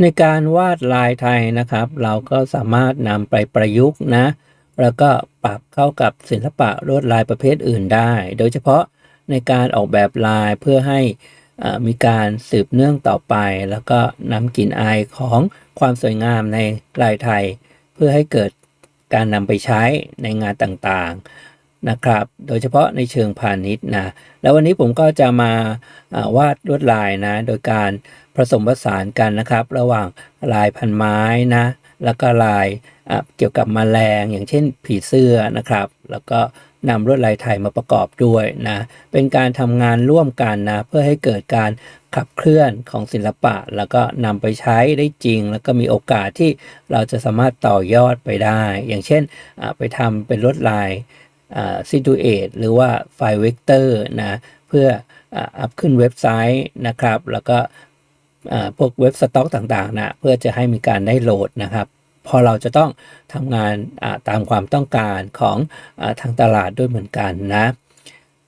ในการวาดลายไทยนะครับ เราก็สามารถนำไปประยุกต์นะ แล้วก็ปรับเข้ากับศิลปะลวดลายประเภทอื่นได้ โดยเฉพาะในการออกแบบลายเพื่อให้มีการสืบเนื่องต่อไป แล้วก็นำกลิ่นอายของความสวยงามในลายไทย เพื่อให้เกิดการนำไปใช้ในงานต่างๆนะครับ โดยเฉพาะในเชิงพาณิชย์นะ แล้ววันนี้ผมก็จะมาอ่าวาดลวดลายนะ โดยการ ผสมผสานกันนะครับ ระหว่างลายพันไม้นะ แล้วก็ลายเกี่ยวกับแมลงอย่างเช่นผีเสื้อนะครับ แล้วก็นำลวดลายไทยมาประกอบด้วยนะ เป็นการทำงานร่วมกันนะ เพื่อให้เกิดการขับเคลื่อนของศิลปะ แล้วก็นำไปใช้ได้จริง แล้วก็มีโอกาสที่เราจะสามารถต่อยอดไปได้ อย่างเช่นไปทำเป็นลวดลายซิทูเอทหรือว่าไฟล์เวกเตอร์นะ เพื่ออัพขึ้นเว็บไซต์นะครับ แล้วก็ พวกเว็บสต็อกต่างๆนะเพื่อจะให้มีการได้โหลดนะครับ พอเราจะต้องทำงานตามความต้องการของอทางตลาดด้วยเหมือนกันนะ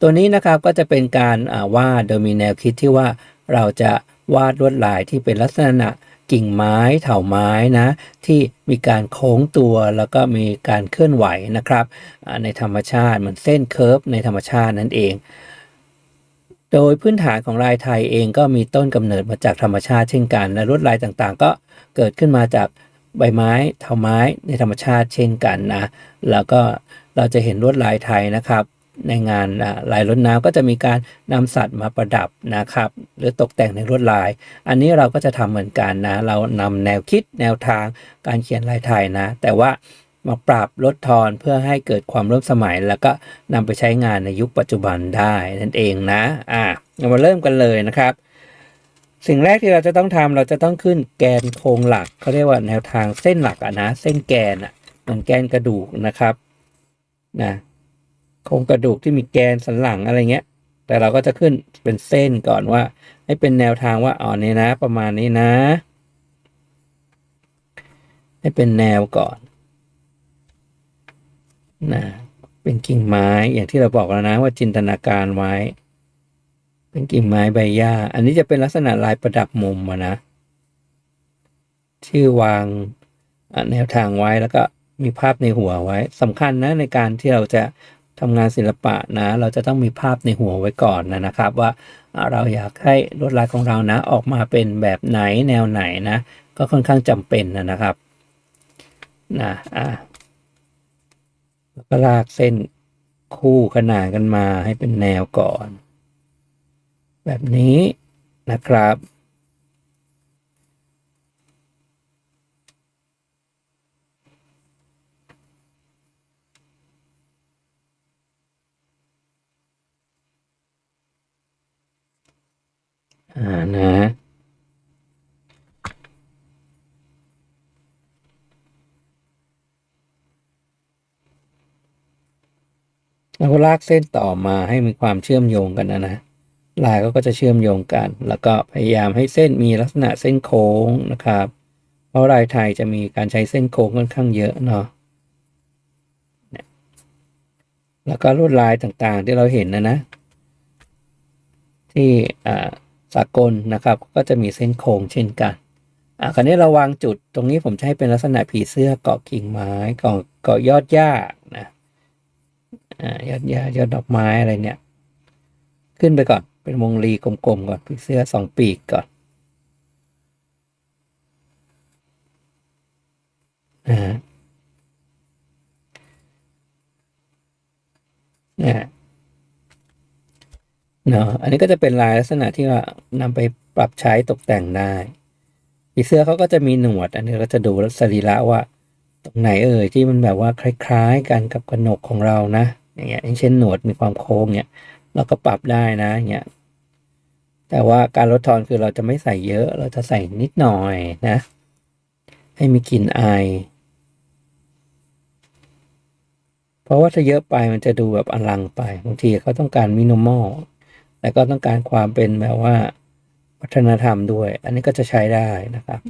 ตัวนี้นะครับก็จะเป็นการวาดโดยมีแนวคิดที่ว่าเราจะวาดลวดลายที่เป็นลักษณะกิ่งไม้เถาไม้นะที่มีการโค้งตัวแล้วก็มีการเคลื่อนไหวนะครับในธรรมชาติเหมือนเส้นเคิร์ฟในธรรมชาตินั่นเอง โดยพื้นฐานของลายไทยเองก็มีต้นกำเนิดมาจากธรรมชาติเช่นกันและลวดลายต่างๆ ก็เกิดขึ้นมาจากใบไม้เถาไม้ในธรรมชาติเช่นกันนะแล้วก็เราจะเห็นลวดลายไทยนะครับ ในงานลายรดน้ำก็จะมีการนำสัตว์มาประดับนะครับ หรือตกแต่งในลวดลาย อันนี้เราก็จะทำเหมือนกันนะ เรานำแนวคิดแนวทางการเขียนลายไทยนะ แต่ว่า มาปรับลดทอนเพื่อให้เกิดความร่วมสมัย แล้วก็นำไปใช้งานในยุคปัจจุบันได้นั่นเองนะอะเรามาเริ่มกันเลยนะครับ สิ่งแรกที่เราจะต้องทำเราจะต้องขึ้นแกนโครงหลักเขาเรียกว่าแนวทางเส้นหลักอะนะเส้นแกนอะเหมือนแกนกระดูกนะครับนะโครงกระดูกที่มีแกนสันหลังอะไรเงี้ย แต่เราก็จะขึ้นเป็นเส้นก่อนว่า ให้เป็นแนวทางว่าอ๋อนี่นะ ประมาณนี้นะ ให้เป็นแนวก่อน นะเป็นกิ่งไม้อย่างที่เราบอกแล้วนะว่าจินตนาการไว้ เป็นกิ่งไม้ใบหญ้า อันนี้จะเป็นลักษณะลายประดับมุมนะที่อวางแนวทางไว้แล้วก็มีภาพในหัวไว้สำคัญนะในการที่เราจะทำงานศิลปะนะ เราจะต้องมีภาพในหัวไว้ก่อนนะนะครับ ว่าเราอยากให้ลวดลายของเรานะ ออกมาเป็นแบบไหนแนวไหนนะ ก็ค่อนข้างจำเป็นนะนะครับนะอะ แล้วก็ลากเส้นคู่ขนานกันมาให้เป็นแนวก่อน แบบนี้นะครับ อ่านะ แล้วก็ลากเส้นต่อมาให้มีความเชื่อมโยงกันนะนะลายก็จะเชื่อมโยงกัน แล้วก็พยายามให้เส้นมีลักษณะเส้นโค้งนะครับ เพราะลายไทยจะมีการใช้เส้นโค้งค่อนข้างเยอะเนาะแล้วก็ลวดลายต่างๆที่เราเห็นนะนะ ที่อ่าสากลนะครับก็จะมีเส้นโค้งเช่นกันอะคราวนี้เราวางจุดตรงนี้ผมให้เป็นลักษณะผีเสื้อเกาะกิ่งไม้เกาะเกาะยอดหญ้านะ ยอดหญ้ายอดดอกไม้อะไรเนี่ย ขึ้นไปก่อนเป็นวงรีกลมๆก่อนผีเสื้อสองปีกก่อนนะฮะนะเนาะอันนี้ก็จะเป็นลายลักษณะที่ว่านำไปปรับใช้ตกแต่งได้ผีเสื้อเขาก็จะมีหนวด อันนี้เราจะดูสรีระว่า ตรงไหนเอ่ยที่มันแบบว่าคล้าย ๆ กันกับกระหนกของเรานะ อย่างเงี้ยอย่างเช่นหนวดมีความโค้งเนี่ยเราก็ปรับได้นะอย่างเงี้ยแต่ว่าการลดทอนคือเราจะไม่ใส่เยอะ เราจะใส่นิดหน่อยนะ ให้มีกลิ่นอายเพราะว่าถ้าเยอะไปมันจะดูแบบอลังไปบางทีเขาต้องการมินิมอลแต่ก็ต้องการความเป็นแบบว่าวัฒนธรรมด้วย อันนี้ก็จะใช้ได้นะครับ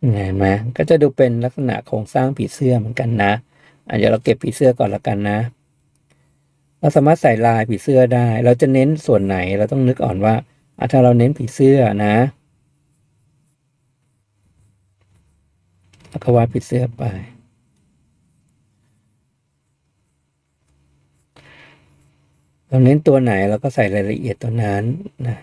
เห็นไหมก็จะดูเป็นลักษณะโครงสร้างผีเสื้อเหมือนกันนะอะเดี๋ยวเราเก็บผีเสื้อก่อนละกันนะ เราสามารถใส่ลายผีเสื้อได้ เราจะเน้นส่วนไหนเราต้องนึกอ่อนว่าถ้าเราเน้นผีเสื้อนะแล้วก็วาดผีเสื้อไป เราเน้นตัวไหนเราก็ใส่รายละเอียดตัวนั้นนะ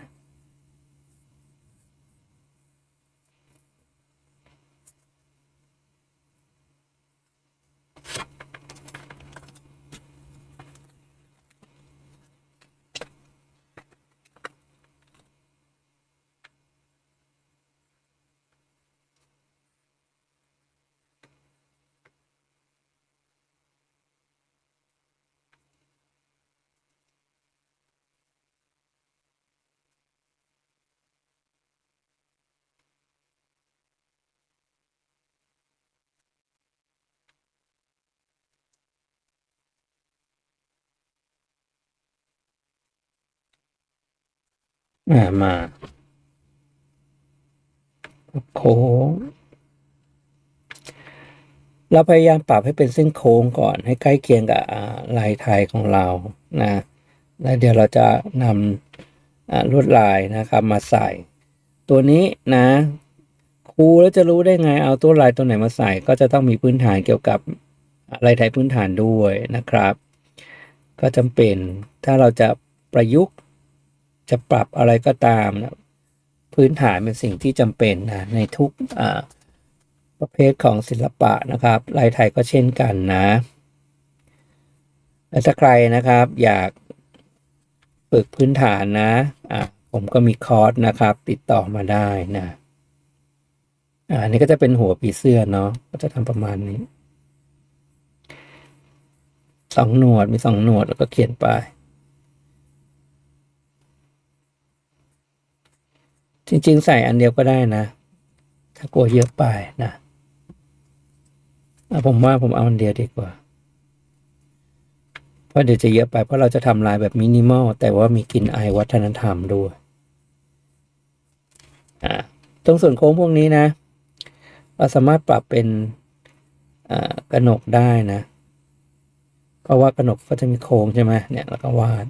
อ่ามาโค้ง เราพยายามปรับให้เป็นเส้นโค้งก่อนให้ใกล้เคียงกับลายไทยของเรานะแล้วเดี๋ยวเราจะนำลวดลายนะครับมาใส่ ตัวนี้นะครูแล้วจะรู้ได้ไงเอาตัวลายตัวไหนมาใส่ก็จะต้องมีพื้นฐานเกี่ยวกับลายไทยพื้นฐานด้วยนะครับ ก็จำเป็นถ้าเราจะประยุกต์ จะปรับอะไรก็ตามนะพื้นฐานเป็นสิ่งที่จำเป็นนะในทุกประเภทของศิลปะนะครับลายไทยก็เช่นกันนะและถ้าใครนะครับอยากฝึกพื้นฐานนะอะผมก็มีคอร์สนะครับ ติดต่อมาได้นะอันนี้ก็จะเป็นหัวผีเสื้อเนาะก็จะทำประมาณนี้สองหนวดมีสองหนวดแล้วก็เขียนไป จริงๆ ใส่อันเดียวก็ได้นะ ถ้ากลัวเยอะไปนะอะผมว่าผมเอาอันเดียวดีกว่า เพราะเดี๋ยวจะเยอะไป เพราะเราจะทำลายแบบมินิมอล แต่ว่ามีกลิ่นอายวัฒนธรรมด้วยอ่าตรงส่วนโค้งพวกนี้นะ เราสามารถปรับเป็นกระหนกได้นะ เพราะว่ากระหนกก็จะมีโค้งใช่ไหมเนี่ย แล้วก็วาด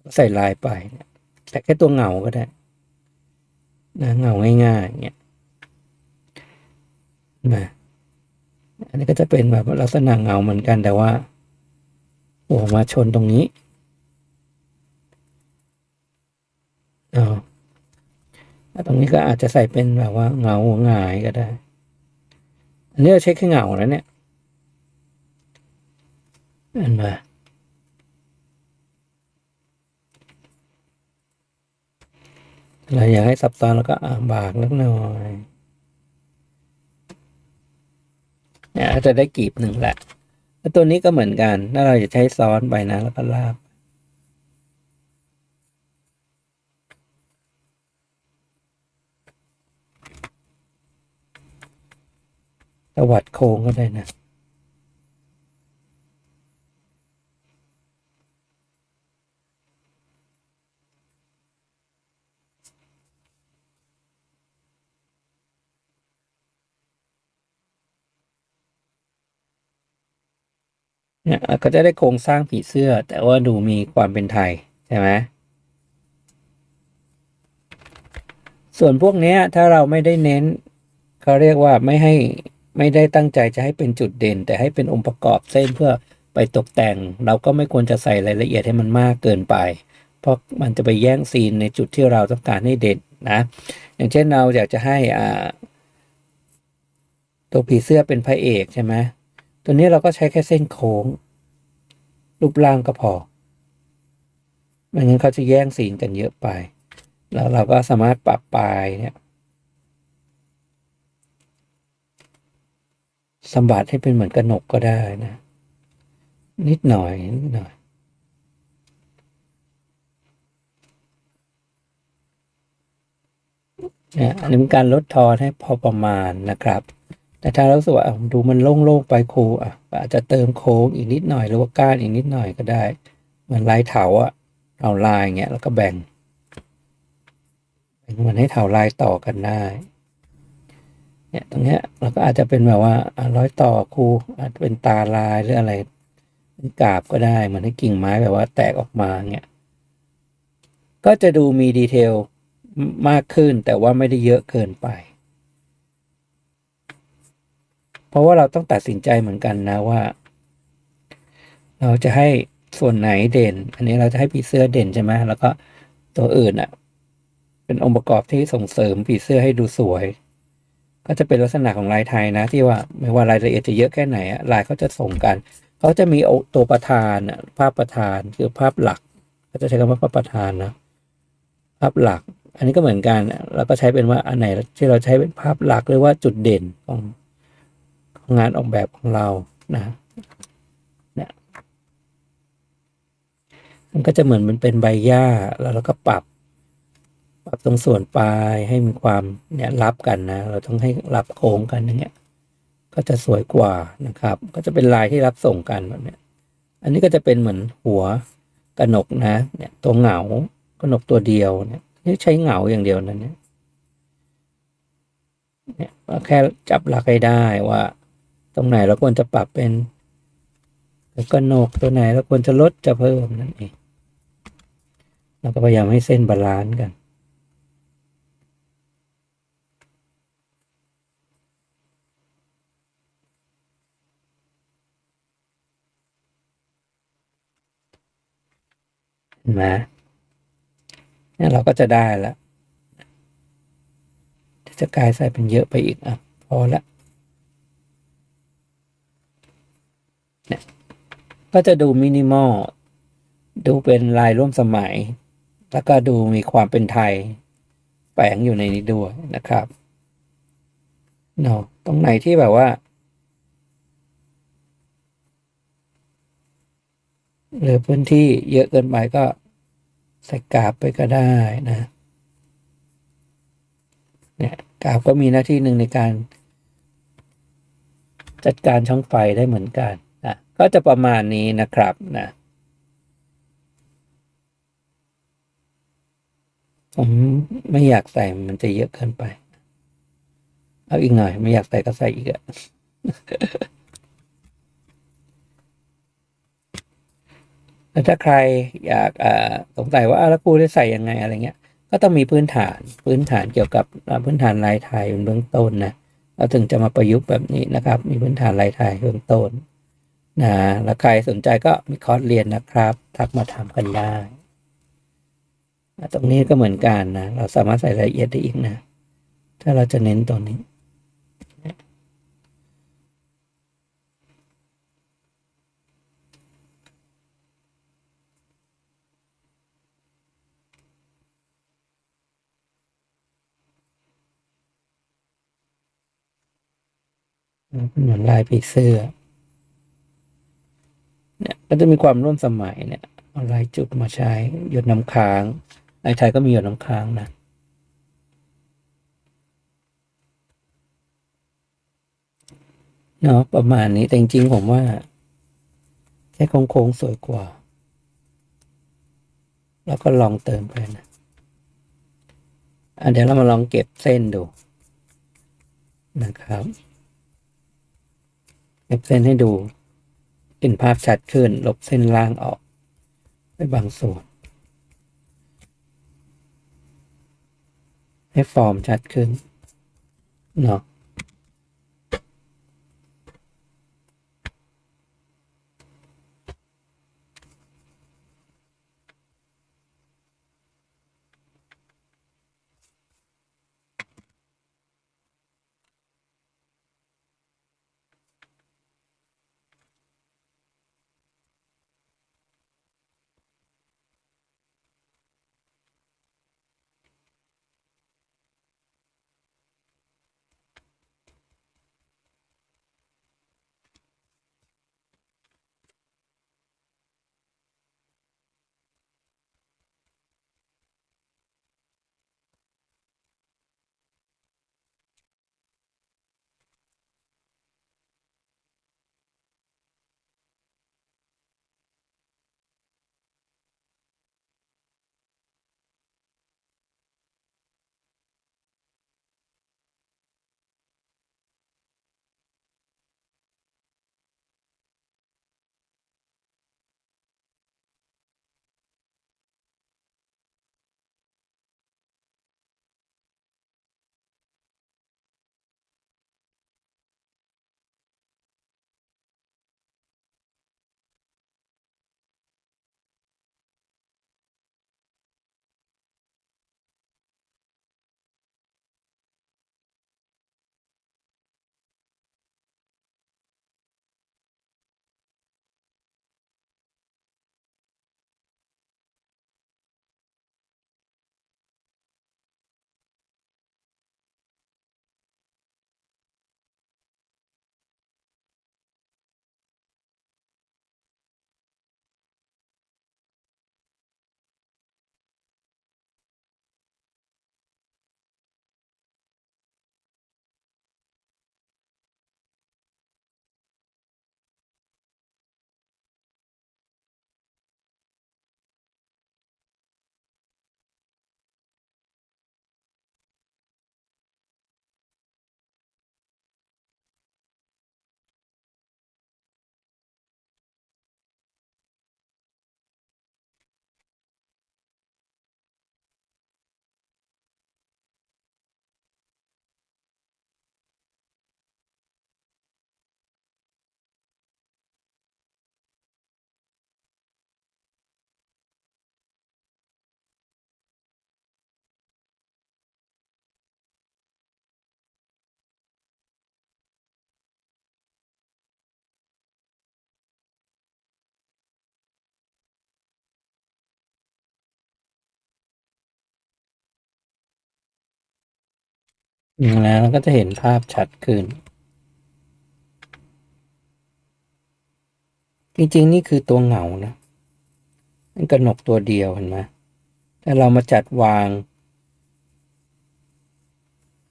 แล้วใส่ลายไปเนี่ยแต่แค่ตัวเหงาก็ได้ นะเงาง่ายๆอย่างเงี้ยนะอันนี้ก็จะเป็นแบบลักษณะเงาเหมือนกันแต่ว่าโอ้มาชนตรงนี้อ๋อตรงนี้ก็อาจจะใส่เป็นแบบว่าเงาหงายก็ได้ อันนี้เราเช็คแค่เงาแล้วเนี่ยเห็นไหม เราอยากให้ซับซ้อนแล้วก็อ่าบากนิดหน่อยเนี่ยจะได้กีบหนึ่งแหละแล้วตัวนี้ก็เหมือนกัน ถ้าเราจะใช้ซ้อนไปนะแล้วก็ลากตวัดโค้งก็ได้นะ เนี่ยเราก็จะได้โครงสร้างผีเสื้อ แต่ว่าดูมีความเป็นไทย ใช่ไหมส่วนพวกเนี้ยถ้าเราไม่ได้เน้นเขาเรียกว่าไม่ให้ไม่ได้ตั้งใจจะให้เป็นจุดเด่น แต่ให้เป็นองค์ประกอบเส้นเพื่อไปตกแต่ง เราก็ไม่ควรจะใส่รายละเอียดให้มันมากเกินไป เพราะมันจะไปแย่งซีนในจุดที่เราต้องการให้เด่นนะอย่างเช่นเราอยากจะให้อ่าตัวผีเสื้อเป็นพระเอกใช่ไหม ตัวนี้เราก็ใช้แค่เส้นโค้ง รูปร่างก็พอไม่งั้นเขาจะแย่งสีกันเยอะไป แล้วเราก็สามารถปรับปลายเนี่ยสมบัติให้เป็นเหมือนกระหนกก็ได้นะ นิดหน่อยนิดหน่อยเนี่ยอันนี้เป็นการลดทอนให้พอประมาณนะครับ แต่ถ้าเรารู้สึกว่าอะดูมันโล่งๆไปโคอะอาจจะเติมโค้งอีกนิดหน่อยหรือว่าก้านอีกนิดหน่อยก็ได้ เหมือนลายเถาอะเอาลายอย่างเงี้ยแล้วก็แบ่งเหมือนให้เถาลายต่อกันได้เนี่ยตรงเนี้ยเราก็อาจจะเป็นแบบว่าร้อยต่อครูอาจจะเป็นตาลายหรืออะไรเป็นกาบก็ได้เหมือนให้กิ่งไม้แบบว่าแตกออกมาเงี้ยก็จะดูมีดีเทลมากขึ้นแต่ว่าไม่ได้เยอะเกินไป เพราะว่าเราต้องตัดสินใจเหมือนกันนะว่า เราจะให้ส่วนไหนเด่น อันนี้เราจะให้ผีเสื้อเด่นใช่ไหมแล้วก็ตัวอื่นอะ เป็นองค์ประกอบที่ส่งเสริมผีเสื้อให้ดูสวย ก็จะเป็นลักษณะของลายไทยนะ ที่ว่าไม่ว่ารายละเอียดจะเยอะแค่ไหนอะลายเขาจะส่งกันเขาจะมีตัวประธานอะภาพประธานคือภาพหลักเขาจะใช้คำว่าภาพประธานนะภาพหลัก อันนี้ก็เหมือนกันเราก็ใช้เป็นว่าอันไหนที่เราใช้เป็นภาพหลักหรือว่าจุดเด่นของ งานออกแบบของเรานะเนี่ยมันก็จะเหมือนมันเป็นใบหญ้าแล้วเราก็ปรับ ปรับตรงส่วนปลายให้มีความเนี่ยรับกันนะ เราต้องให้รับโค้งกันอย่างเงี้ย ก็จะสวยกว่านะครับ ก็จะเป็นลายที่รับส่งกันแบบเนี้ย อันนี้ก็จะเป็นเหมือนหัวกระหนกนะ เนี่ยตัวเหงากระหนกตัวเดียวเนี่ยนี่ใช้เหงาอย่างเดียวนะเนี่ยเนี่ยแค่จับหลักให้ได้ว่า ตรงไหนเราควรจะปรับเป็นแล้วกระหนกตัวไหนเราควรจะลดจะเพิ่มนั่นเองเราก็พยายามให้เส้นบาลานซ์กันเห็นไหมเนี่ยเราก็จะได้แล้วจะกลายใส่เป็นเยอะไปอีกอะพอละ เนี่ยก็จะดูมินิมอลดูเป็นลายร่วมสมัย แล้วก็ดูมีความเป็นไทยแฝงอยู่ในนี้ด้วยนะครับเนาะตรงไหนที่แบบว่า หรือพื้นที่เยอะเกินไปก็ใส่กราบไปก็ได้นะเนี่ยกราบก็มีหน้าที่หนึ่งในการ จัดการช่องไฟได้เหมือนกัน ก็จะประมาณนี้นะครับนะผมไม่อยากใส่มันจะเยอะเกินไป เอาอีกหน่อย ไม่อยากใส่ก็ใส่อีกอะแล้วถ้าใครอยากสงสัยว่าแล้วครูได้ใส่ยังไงอะไรเงี้ย ก็ต้องมีพื้นฐานพื้นฐานเกี่ยวกับพื้นฐานลายไทยเป็นเบื้องต้นนะเราถึงจะมาประยุกต์แบบนี้นะครับ มีพื้นฐานลายไทยเบื้องต้น นะแล้วใครสนใจก็มีคอร์สเรียนนะครับ ทักมาถามกันได้ ตรงนี้ก็เหมือนกันนะ เราสามารถใส่รายละเอียดได้อีกนะ ถ้าเราจะเน้นตรงนี้เหมือนลายผีเสื้อ เนี่ยก็จะมีความร่วมสมัยเนี่ยเอาลายจุดมาใช้หยดน้ำค้างลายไทยก็มีหยดน้ำค้างนะเนาะประมาณนี้แต่จริงๆผมว่าแค่โค้งๆสวยกว่า แล้วก็ลองเติมไปนะอะเดี๋ยวเรามาลองเก็บเส้นดู นะครับ เก็บเส้นให้ดู นภาพชัดขึ้น ลบเส้นล่างออกไปบางส่วน ให้ฟอร์มชัดขึ้นเนาะ แล้วก็จะเห็นภาพชัดขึ้น จริงๆ นี่คือตัวเหงานะมันกระหนกตัวเดียวเห็นไหมแต่เรามาจัดวาง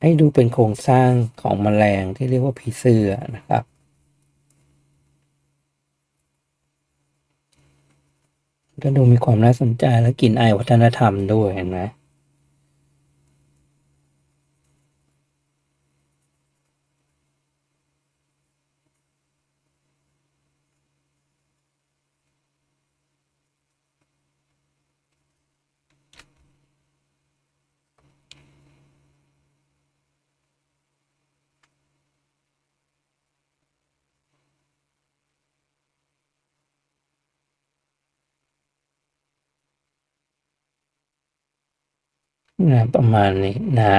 ให้ดูเป็นโครงสร้างของแมลงที่เรียกว่าผีเสื้อนะครับก็ดูมีความน่าสนใจและกลิ่นอายวัฒนธรรมด้วยเห็นไหม นะประมาณนี้นะ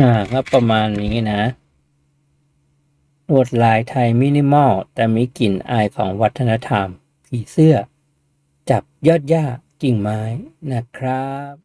อ่าก็ประมาณนี้นะ ลวดลายไทยมินิมอล แต่มีกลิ่นอายของวัฒนธรรม ผีเสื้อ จับยอดหญ้ากิ่งไม้นะครับ